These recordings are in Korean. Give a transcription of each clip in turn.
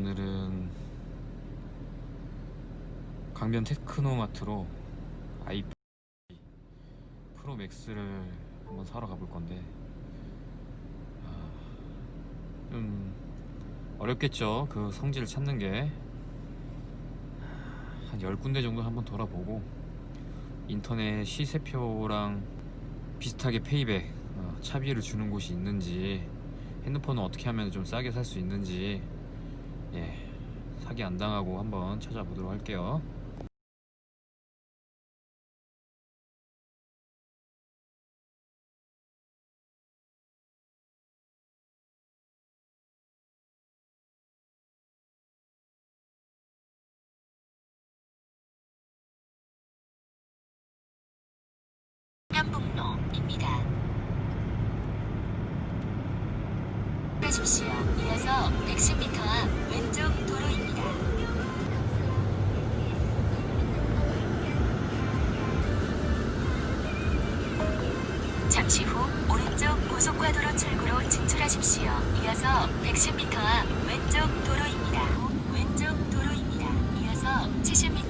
오늘은 강변 테크노마트로 아이폰 프로 맥스를 한번 사러 가볼 건데 아, 좀 어렵겠죠? 그 성질을 찾는 게. 한 10군데 정도 한번 돌아보고 인터넷 시세표랑 비슷하게 페이백 어, 차비를 주는 곳이 있는지 핸드폰은 어떻게 하면 좀 싸게 살 수 있는지 예 사기 안 당하고 한번 찾아보도록 할게요. 고속화도로 출구로 진출하십시오. 이어서 110m 앞 왼쪽 도로입니다. 왼쪽 도로입니다. 이어서 70m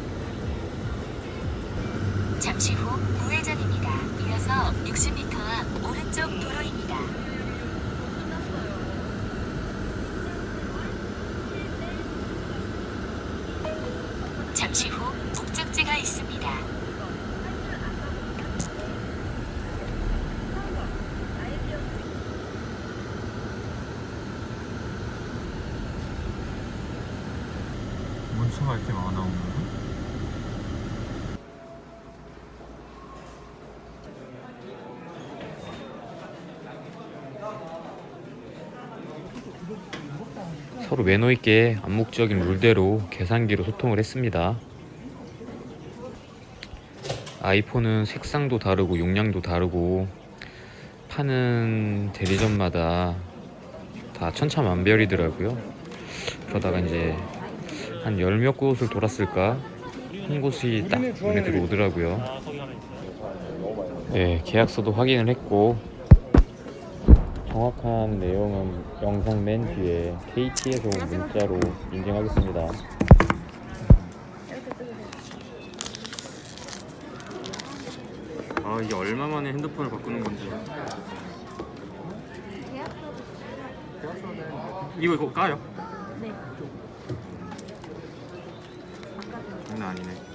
잠시 후 우회전입니다. 이어서 60m 앞 오른쪽 도로입니다. 잠시 후 목적지가 있습니다. 문수가 이렇게 많아 오늘. 서로 매너 있게 암묵적인 룰대로 계산기로 소통을 했습니다. 아이폰은 색상도 다르고 용량도 다르고 파는 대리점마다 다 천차만별이더라고요. 그러다가 이제 한 열 몇 곳을 돌았을까 한 곳이 딱 눈에 들어오더라고요. 네, 계약서도 확인을 했고 정확한 내용은 영상 맨 뒤에 KT에서 온 문자로 인증하겠습니다. 아 이게 얼마 만에 핸드폰을 바꾸는 건지. 이거 이거 까요? 네. 장난 아니네.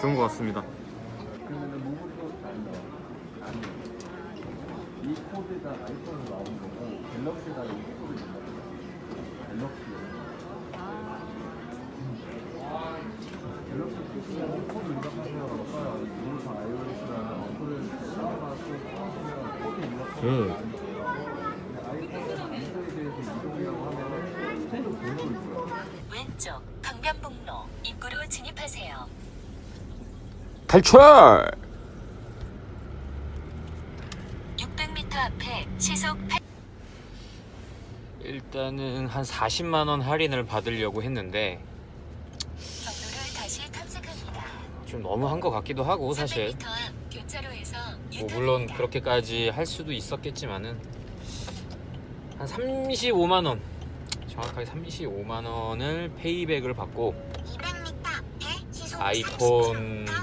좋은 것 같습니다. 이 코드가 아이폰으로 나온 거고 갤럭시가 이 코드를 갤럭시 갤럭시 쓰시면 코드 입력하세요 써요 이거상 iOS랑 어플을 쓰다가 또 코드 입력하세요 탈출! 600m 앞에 시속 8 일단은 한 40만 원 할인을 받으려고 했는데 경로를 다시 탐색합니다. 좀 너무 한 것 같기도 하고 사실 300m 앞 교차로에서 뭐 물론 유턴입니다. 그렇게까지 할 수도 있었겠지만은 한 35만 원 정확하게 35만 원을 페이백을 받고 200m 앞에 시속 아이폰 40km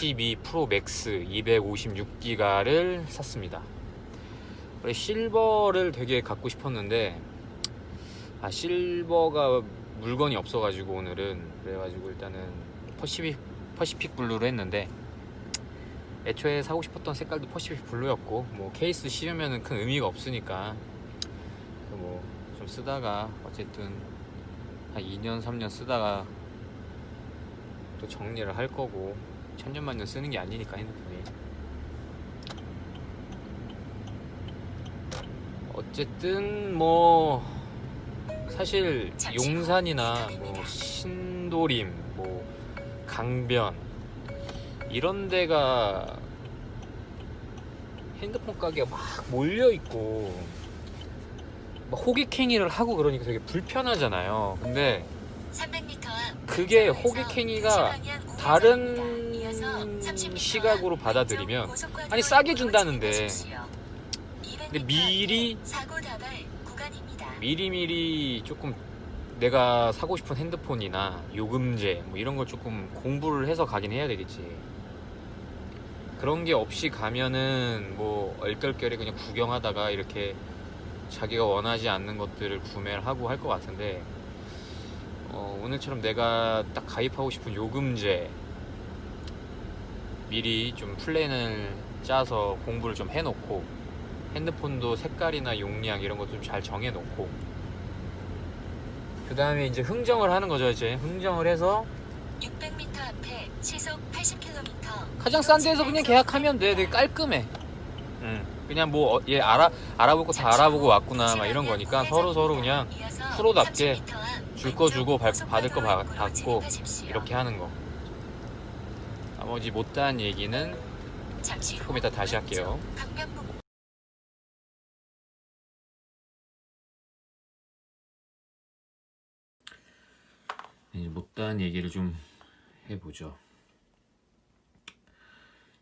12 프로 맥스 256기가를 샀습니다. 원래 실버를 되게 갖고 싶었는데 아 실버가 물건이 없어가지고 오늘은 그래가지고 일단은 퍼시픽 퍼시픽 블루로 했는데 애초에 사고 싶었던 색깔도 퍼시픽 블루였고 뭐 케이스 씌우면은 큰 의미가 없으니까 뭐 좀 쓰다가 어쨌든 한 2년 3년 쓰다가 또 정리를 할 거고 천년만년 쓰는 게 아니니까 핸드폰이 어쨌든 뭐 사실 용산이나 뭐 신도림 뭐 강변 이런 데가 핸드폰 가게가 막 몰려 있고 막 호객행위를 하고 그러니까 되게 불편하잖아요. 근데 300m 앞 그게 호객행위가. 다른 시각으로 받아들이면 아니, 싸게 준다는데. 근데 미리. 미리미리 조금 내가 사고 싶은 핸드폰이나 요금제 뭐 이런 걸 조금 공부를 해서 가긴 해야 되겠지. 그런 게 없이 가면은 뭐 얼떨결에 그냥 구경하다가 이렇게 자기가 원하지 않는 것들을 구매를 하고 할 것 같은데 어, 오늘처럼 내가 딱 가입하고 싶은 요금제 미리 좀 플랜을 짜서 공부를 좀 해놓고 핸드폰도 색깔이나 용량 이런 것좀잘 정해놓고. 그 다음에 이제 흥정을 하는 거죠 이제. 흥정을 해서 600m 앞에 시속 80km. 가장 싼 데에서 그냥 계약하면 돼. 되게 깔끔해. 응. 그냥 뭐 얘 알아 알아볼 거다 알아보고 왔구나 막 이런 거니까 서로 서로 그냥 프로답게 줄 거 주고 받- 받을 거 받- 받고 이렇게 하는 거 나머지 못다한 얘기는 조금 이따 다시 할게요 이제 못다한 얘기를 좀 해보죠.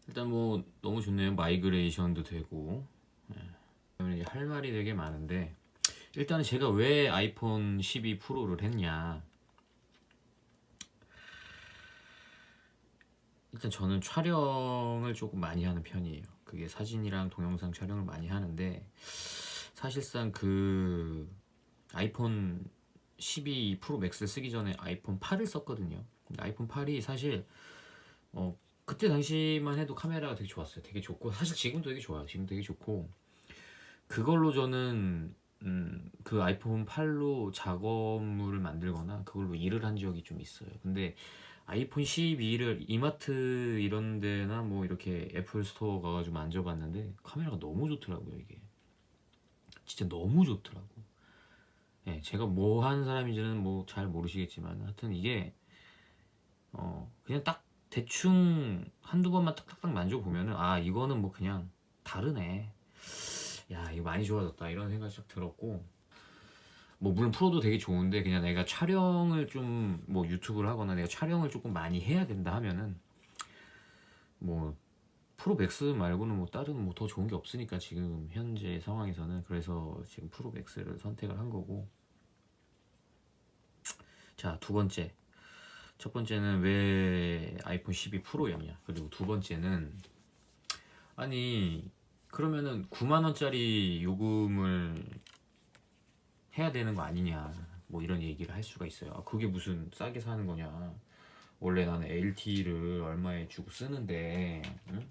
일단 뭐 너무 좋네요. 마이그레이션도 되고. 예. 할 말이 되게 많은데 일단은 제가 왜 아이폰 12 프로를 했냐. 일단 저는 촬영을 조금 많이 하는 편이에요. 그게 사진이랑 동영상 촬영을 많이 하는데 사실상 그 아이폰 12 프로 맥스를 쓰기 전에 아이폰 8을 썼거든요. 아이폰 8이 사실 어 그때 당시만 해도 카메라가 되게 좋았어요. 되게 좋고 사실 지금도 되게 좋아요. 지금 되게 좋고 그걸로 저는 음, 그 아이폰 8로 작업물을 만들거나 그걸로 일을 한 적이 좀 있어요. 근데 아이폰 12를 이마트 이런 데나 뭐 이렇게 애플 스토어 가가지고 만져봤는데 카메라가 너무 좋더라고요, 이게. 진짜 너무 좋더라고. 예, 제가 뭐 하는 사람인지는 뭐 잘 모르시겠지만 하여튼 이게 어 그냥 딱 대충 한두 번만 딱딱딱 만져보면은 아 이거는 뭐 그냥 다르네 야 이거 많이 좋아졌다 이런 생각이 딱 들었고 뭐 물론 프로도 되게 좋은데 그냥 내가 촬영을 좀 뭐 유튜브를 하거나 내가 촬영을 조금 많이 해야 된다 하면은 뭐 프로 맥스 말고는 뭐 다른 뭐 더 좋은 게 없으니까 지금 현재 상황에서는 그래서 지금 프로 맥스를 선택을 한 거고. 자 두 번째. 첫 번째는 왜 아이폰 12 프로였냐. 그리고 두 번째는 아니 그러면은 9만 원짜리 요금을 해야 되는 거 아니냐 뭐 이런 얘기를 할 수가 있어요. 아, 그게 무슨 싸게 사는 거냐. 원래 나는 LTE를 얼마에 주고 쓰는데 응?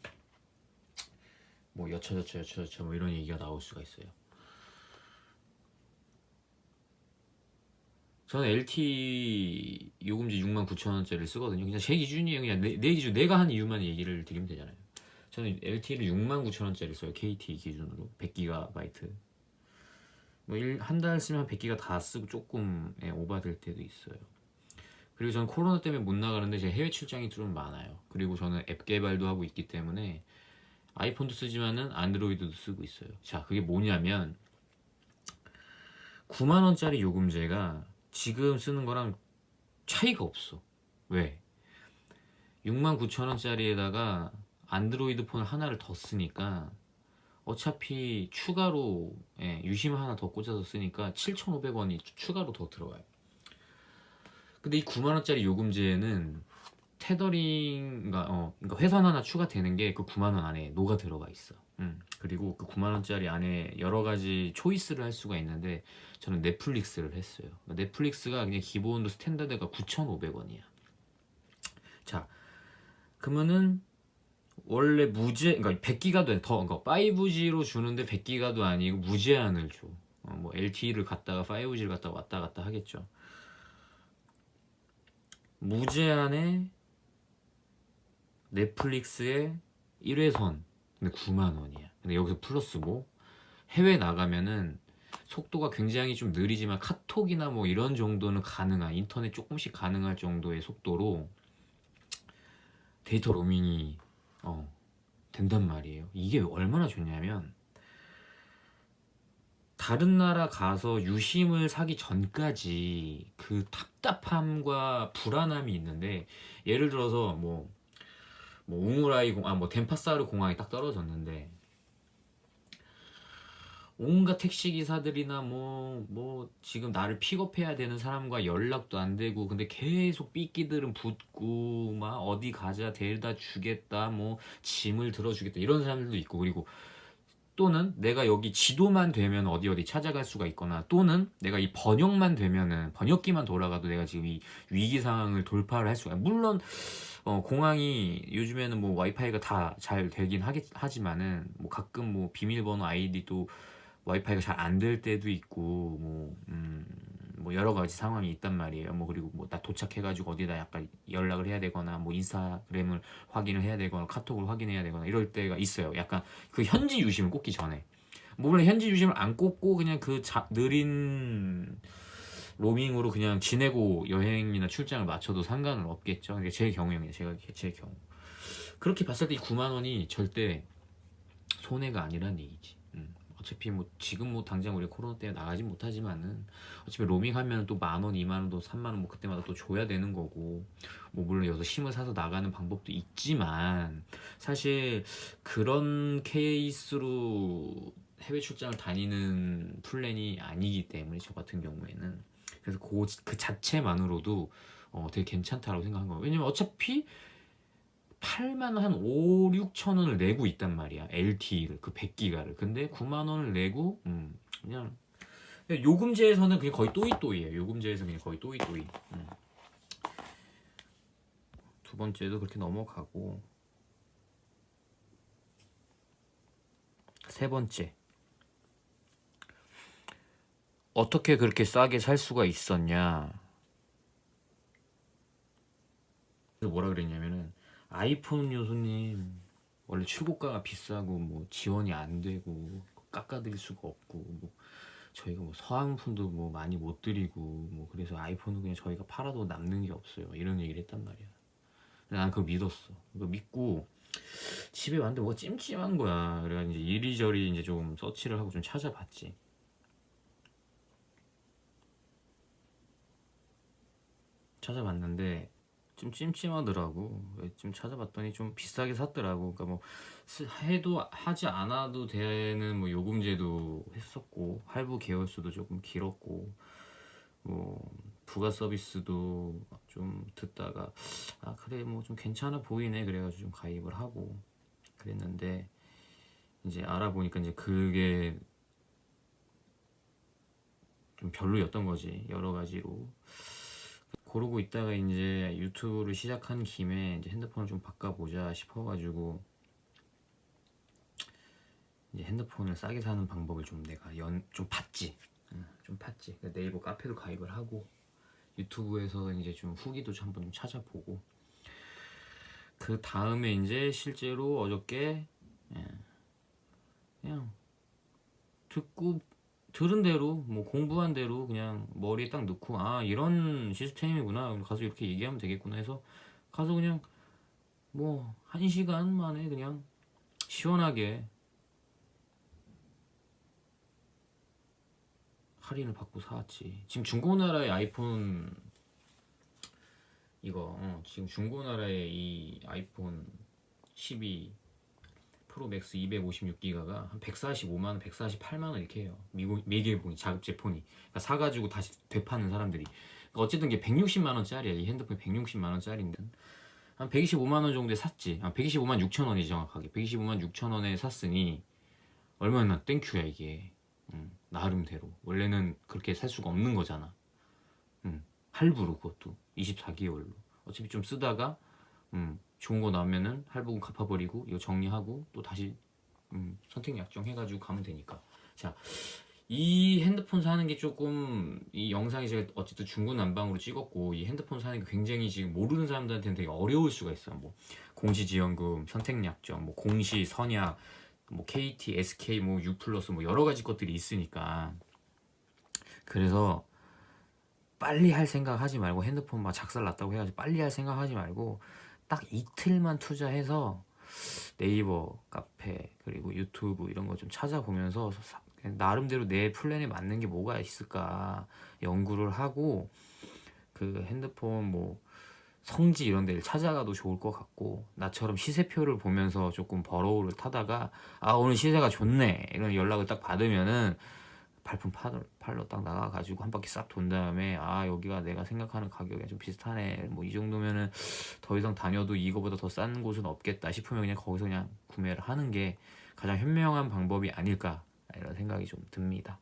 뭐 여차저차 여차저차 뭐 이런 얘기가 나올 수가 있어요. 저는 LTE 요금제 6만 9천 원짜리를 쓰거든요. 그냥 제 기준이에요. 그냥 내, 내 기준 내가 한 이유만 얘기를 드리면 되잖아요. 저는 LTE를 6만 9천 원짜리 써요. KT 기준으로. 100GB 뭐한 달 쓰면 100기가 다 쓰고 조금 예, 오바될 때도 있어요. 그리고 저는 코로나 때문에 못 나가는데 제 해외 출장이 좀 많아요. 그리고 저는 앱 개발도 하고 있기 때문에 아이폰도 쓰지만은 안드로이드도 쓰고 있어요. 자, 그게 뭐냐면 9만 원짜리 요금제가 지금 쓰는 거랑 차이가 없어. 왜? 6만 9천 원짜리에다가 안드로이드 폰 하나를 더 쓰니까 어차피 추가로 예, 유심 하나 더 꽂아서 쓰니까 7,500원이 추가로 더 들어가요. 근데 이 9만 원짜리 요금제에는 테더링가 어 그러니까 회선 하나 추가되는 게 그 9만 원 안에 녹아 들어가 있어. 음, 그리고 그 9만 원짜리 안에 여러 가지 초이스를 할 수가 있는데 저는 넷플릭스를 했어요. 그러니까 넷플릭스가 그냥 기본으로 스탠다드가 9,500원이야. 자, 그러면은 원래 무제 그러니까 100기가도 더 그러니까 5G로 주는데 100기가도 아니고 무제한을 줘. 어, 뭐 LTE를 갔다가 5G를 갔다가 왔다 갔다 하겠죠. 무제한에 넷플릭스에 1회선 근데 9만 원이야. 근데 여기서 플러스 뭐 해외 나가면은 속도가 굉장히 좀 느리지만 카톡이나 뭐 이런 정도는 가능한 인터넷 조금씩 가능할 정도의 속도로 데이터 로밍이 어, 된단 말이에요. 이게 얼마나 좋냐면 다른 나라 가서 유심을 사기 전까지 그 답답함과 불안함이 있는데 예를 들어서 뭐뭐 우무라이 공, 아뭐 덴파사르 공항에 딱 떨어졌는데 온갖 택시 기사들이나 뭐뭐 지금 나를 픽업해야 되는 사람과 연락도 안 되고 근데 계속 삐끼들은 붙고 막 어디 가자 데려다 주겠다 뭐 짐을 들어주겠다 이런 사람들도 있고 그리고 또는 내가 여기 지도만 되면 어디 어디 찾아갈 수가 있거나 또는 내가 이 번역만 되면은 번역기만 돌아가도 내가 지금 이 위기 상황을 돌파를 할 수가 물론 어, 공항이 요즘에는 뭐 와이파이가 다 잘 되긴 하겠, 하지만은 뭐 가끔 뭐 비밀번호 아이디도 와이파이가 잘 안 될 때도 있고 뭐, 음, 뭐 여러 가지 상황이 있단 말이에요. 뭐 그리고 뭐 나 도착해가지고 어디다 약간 연락을 해야 되거나 뭐 인스타그램을 확인을 해야 되거나 카톡을 확인해야 되거나 이럴 때가 있어요. 약간 그 현지 유심을 꽂기 전에. 뭐 물론 현지 유심을 안 꽂고 그냥 그 자, 느린 로밍으로 그냥 지내고 여행이나 출장을 맞춰도 상관은 없겠죠. 이게 제 경우입니다. 제가 제 경우. 그렇게 봤을 때 이 9만 원이 절대 손해가 아니란 얘기지. 음. 어차피 뭐 지금 뭐 당장 우리 코로나 때문에 나가지 못하지만은 어차피 로밍 하면 또 만 원, 이만 원도 삼만 원 뭐 그때마다 또 줘야 되는 거고 뭐 물론 여기서 심을 사서 나가는 방법도 있지만 사실 그런 케이스로 해외 출장을 다니는 플랜이 아니기 때문에 저 같은 경우에는 그래서 그, 그 자체만으로도 어, 되게 괜찮다라고 생각한 거예요. 왜냐면 어차피 8만 한 5, 6천 원을 내고 있단 말이야. LTE를 그 100기가를. 근데 9만 원을 내고 음, 그냥 요금제에서는 그냥 거의 또이또이예요. 요금제에서 그냥 거의 또이또이. 음. 두 번째도 그렇게 넘어가고 세 번째 어떻게 그렇게 싸게 살 수가 있었냐? 뭐라 그랬냐면은 아이폰 요소님 원래 출고가가 비싸고 뭐 지원이 안 되고 깎아드릴 수가 없고 뭐 저희가 뭐 서항품도 뭐 많이 못 드리고 뭐 그래서 아이폰은 그냥 저희가 팔아도 남는 게 없어요 이런 얘기를 했단 말이야. 난 그걸 믿었어. 그거 믿고 집에 왔는데 뭐가 찜찜한 거야. 그래가 이제 이리저리 이제 좀 서치를 하고 좀 찾아봤지. 찾아봤는데 좀 찜찜하더라고. 좀 찾아봤더니 좀 비싸게 샀더라고. 그러니까 뭐 쓰- 해도 하지 않아도 되는 뭐 요금제도 했었고 할부 계열수도 조금 길었고 뭐 부가 서비스도 좀 듣다가 아 그래 뭐 좀 괜찮아 보이네 그래가지고 좀 가입을 하고 그랬는데 이제 알아보니까 이제 그게 좀 별로였던 거지 여러 가지로 고르고 있다가 이제 유튜브를 시작한 김에 이제 핸드폰을 좀 바꿔보자 싶어가지고 이제 핸드폰을 싸게 사는 방법을 좀 내가 연 좀 봤지. 응, 좀 봤지. 그러니까 네이버 카페도 가입을 하고 유튜브에서 이제 좀 후기도 좀 한번 좀 찾아보고. 그 다음에 이제 실제로 어저께 예, 그냥 듣고 들은 대로 뭐 공부한 대로 그냥 머리에 딱 넣고 아 이런 시스템이구나. 가서 이렇게 얘기하면 되겠구나 해서 가서 그냥 뭐 한 시간 만에 그냥 시원하게 할인을 받고 사왔지. 지금 중고나라의 아이폰 이거 어, 지금 중고나라의 이 아이폰 12 프로 맥스 256기가가 한 145만 원, 148만 원 이렇게 해요. 미국 미개봉이 자급제 폰이 그러니까 사가지고 다시 되파는 사람들이 그러니까 어쨌든 이게 160만 원짜리야. 이 핸드폰이 160만 원짜리인데 한 125만 원 정도에 샀지. 한 125만 6천 원이지 정확하게. 125만 6천 원에 샀으니 얼마나 땡큐야 이게. 음, 나름대로 원래는 그렇게 살 수가 없는 거잖아. 음, 할부로 그것도 24개월로. 어차피 좀 쓰다가 음, 좋은 거 나오면은 할부금 갚아버리고 이거 정리하고 또 다시 음, 선택 약정 해가지고 가면 되니까. 자 이 핸드폰 사는 게 조금 이 영상이 제가 어쨌든 중구난방으로 찍었고 이 핸드폰 사는 게 굉장히 지금 모르는 사람들한테는 되게 어려울 수가 있어요. 뭐 공시지원금 선택 약정 뭐 공시 선약 뭐 KT SK 뭐 U 플러스 뭐 여러 가지 것들이 있으니까. 그래서 빨리 할 생각 하지 말고 핸드폰 막 작살 났다고 해가지고 빨리 할 생각 하지 말고 딱 이틀만 투자해서 네이버 카페 그리고 유튜브 이런 거 좀 찾아보면서 나름대로 내 플랜에 맞는 게 뭐가 있을까 연구를 하고 그 핸드폰 뭐 성지 이런 데를 찾아가도 좋을 것 같고 나처럼 시세표를 보면서 조금 버러우를 타다가 아 오늘 시세가 좋네 이런 연락을 딱 받으면은 발품 팔- 팔러 딱 나가가지고 한 바퀴 싹 돈 다음에 아 여기가 내가 생각하는 가격에 좀 비슷하네 뭐 이 정도면은 더 이상 다녀도 이거보다 더 싼 곳은 없겠다 싶으면 그냥 거기서 그냥 구매를 하는 게 가장 현명한 방법이 아닐까 이런 생각이 좀 듭니다.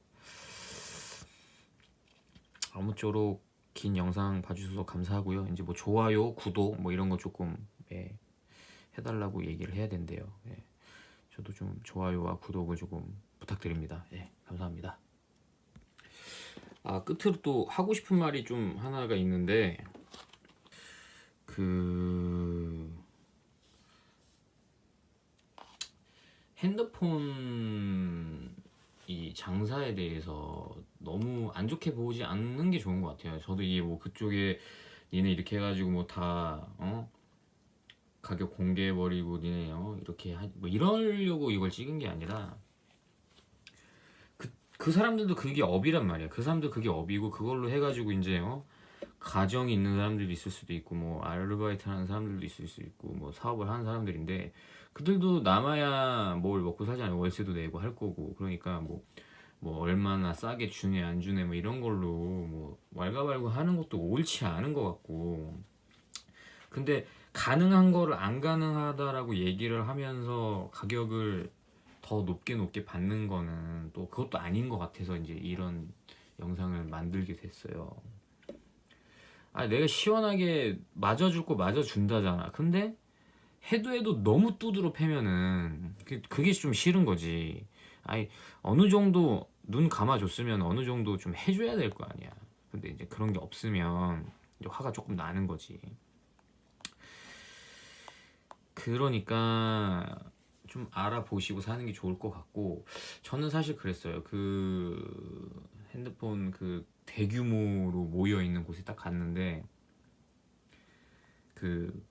아무쪼록 긴 영상 봐주셔서 감사하고요. 이제 뭐 좋아요, 구독 뭐 이런 거 조금 예, 해달라고 얘기를 해야 된대요. 예. 저도 좀 좋아요와 구독을 조금 부탁드립니다. 예, 감사합니다. 아 끝으로 또 하고 싶은 말이 좀 하나가 있는데 그 핸드폰 이 장사에 대해서 너무 안 좋게 보지 않는 게 좋은 것 같아요. 저도 이게 뭐 그쪽에 니네 이렇게 해가지고 뭐다 어? 가격 공개해버리고 니네 어? 이렇게 하, 뭐 이러려고 이걸 찍은 게 아니라 그, 그 사람들도 그게 업이란 말이야. 그 사람들 그게 업이고 그걸로 해가지고 이제 어? 가정이 있는 사람들도 있을 수도 있고 뭐 아르바이트 하는 사람들도 있을 수 있고 뭐 사업을 하는 사람들인데 그들도 남아야 뭘 먹고 살잖아요. 월세도 내고 할 거고 그러니까 뭐뭐 얼마나 싸게 주네 안 주네 뭐 이런 걸로 뭐 왈가왈부 하는 것도 옳지 않은 것 같고 근데 가능한 거를 안 가능하다라고 얘기를 하면서 가격을 더 높게 높게 받는 거는 또 그것도 아닌 것 같아서 이제 이런 영상을 만들게 됐어요. 아 내가 시원하게 맞아줄 거 맞아준다잖아. 근데 해도 해도 너무 두드러 패면은 그- 그게 좀 싫은 거지. 아니 어느 정도 눈 감아줬으면 어느 정도 좀 해줘야 될 거 아니야. 근데 이제 그런 게 없으면 화가 조금 나는 거지. 그러니까 좀 알아보시고 사는 게 좋을 것 같고 저는 사실 그랬어요. 그 핸드폰 그 대규모로 모여 있는 곳에 딱 갔는데 그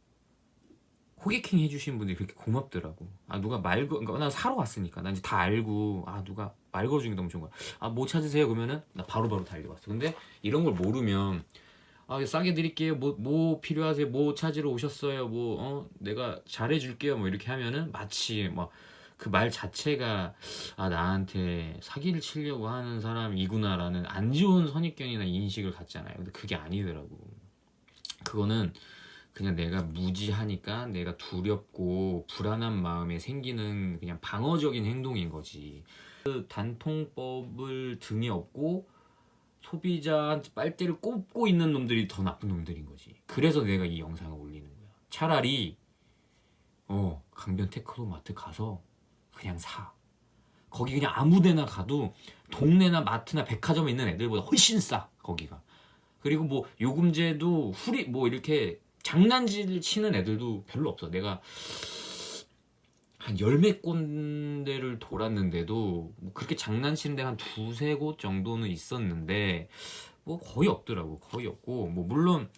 호객행 해주신 분들이 그렇게 고맙더라고. 아 누가 말 거, 그러니까 난 사러 왔으니까 난 이제 다 알고 아 누가 말 걸어주는 게 너무 좋은 거야. 아뭐 찾으세요 그러면은 나 바로바로 달려왔어. 근데 이런 걸 모르면 아 싸게 드릴게요. 뭐뭐 필요하세요? 뭐 찾으러 오셨어요? 뭐 어 내가 잘해줄게요. 뭐 이렇게 하면은 마치 막 그 말 자체가 아 나한테 사기를 치려고 하는 사람이구나라는 안 좋은 선입견이나 인식을 갖잖아요. 근데 그게 아니더라고. 그거는 그냥 내가 무지하니까 내가 두렵고 불안한 마음에 생기는 그냥 방어적인 행동인 거지. 그 단통법을 등에 업고 소비자한테 빨대를 꼽고 있는 놈들이 더 나쁜 놈들인 거지. 그래서 내가 이 영상을 올리는 거야. 차라리 어 강변 테크노마트 가서 그냥 사. 거기 그냥 아무데나 가도 동네나 마트나 백화점에 있는 애들보다 훨씬 싸 거기가. 그리고 뭐 요금제도 후리 뭐 이렇게 장난질 치는 애들도 별로 없어. 내가 한 열몇 군데를 돌았는데도 뭐 그렇게 장난치는 데가 한 두세 곳 정도는 있었는데 뭐 거의 없더라고. 거의 없고 뭐 물론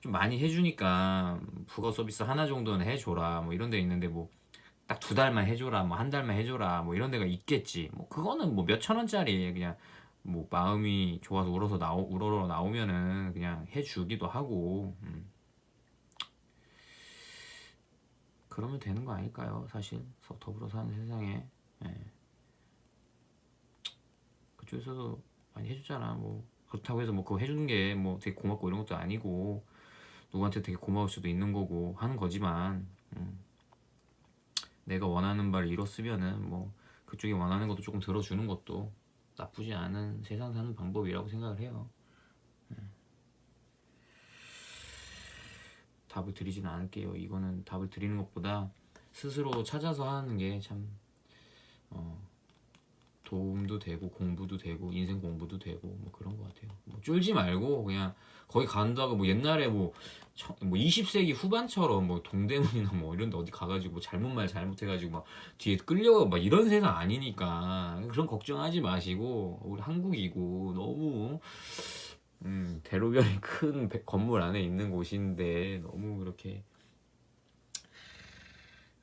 좀 많이 해주니까 부가 서비스 하나 정도는 해줘라 뭐 이런 데 있는데 뭐 딱 두 달만 해줘라 뭐 한 달만 해줘라 뭐 이런 데가 있겠지 뭐 그거는 뭐 몇 천 원짜리 그냥 뭐 마음이 좋아서 울어서 나오 우러러 나오면은 그냥 해주기도 하고 음. 그러면 되는 거 아닐까요 사실 서- 더불어 사는 세상에 예. 그쪽에서도 많이 해주잖아 뭐 그렇다고 해서 뭐 그거 해주는 게 뭐 되게 고맙고 이런 것도 아니고 누구한테 되게 고마울 수도 있는 거고 하는 거지만 음. 내가 원하는 바를 이뤘으면은 뭐 그쪽이 원하는 것도 조금 들어주는 것도 나쁘지 않은 세상 사는 방법이라고 생각을 해요. 답을 드리진 않을게요. 이거는 답을 드리는 것보다 스스로 찾아서 하는 게참 어, 도움도 되고 공부도 되고 인생 공부도 되고 뭐 그런 것 같아요. 뭐 쫄지 말고 그냥 거기 간다고 뭐 옛날에 뭐, 청- 뭐 20세기 후반처럼 뭐 동대문이나 뭐 이런 데 어디 가가지고 잘못 말 잘못해가지고 막 뒤에 끌려가 막 이런 세상 아니니까 그런 걱정하지 마시고 우리 한국이고 너무 음, 대로변이 큰 배- 건물 안에 있는 곳인데 너무 그렇게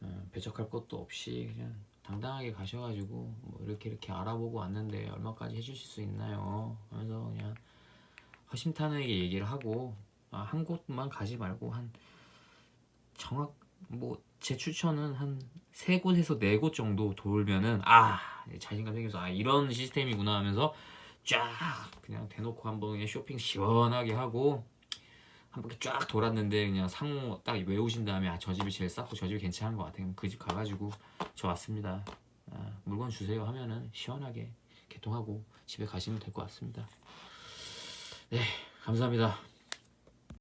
어, 배척할 것도 없이 그냥 당당하게 가셔가지고 뭐 이렇게 이렇게 알아보고 왔는데 얼마까지 해주실 수 있나요? 하면서 그냥 허심탄회하게 얘기를 하고 아, 한 곳만 가지 말고 한 정확 뭐 제 추천은 한 세 곳에서 네 곳 정도 돌면은 아 자신감 생겨서 아 이런 시스템이구나 하면서 쫙 그냥 대놓고 한번 그냥 쇼핑 시원하게 하고 한 바퀴 쫙 돌았는데 그냥 상호 딱 외우신 다음에 아 저 집이 제일 싸고 저 집이 괜찮은 것 같아요. 그 집 가가지고 저 왔습니다. 아, 물건 주세요 하면은 시원하게 개통하고 집에 가시면 될 것 같습니다. 네 감사합니다.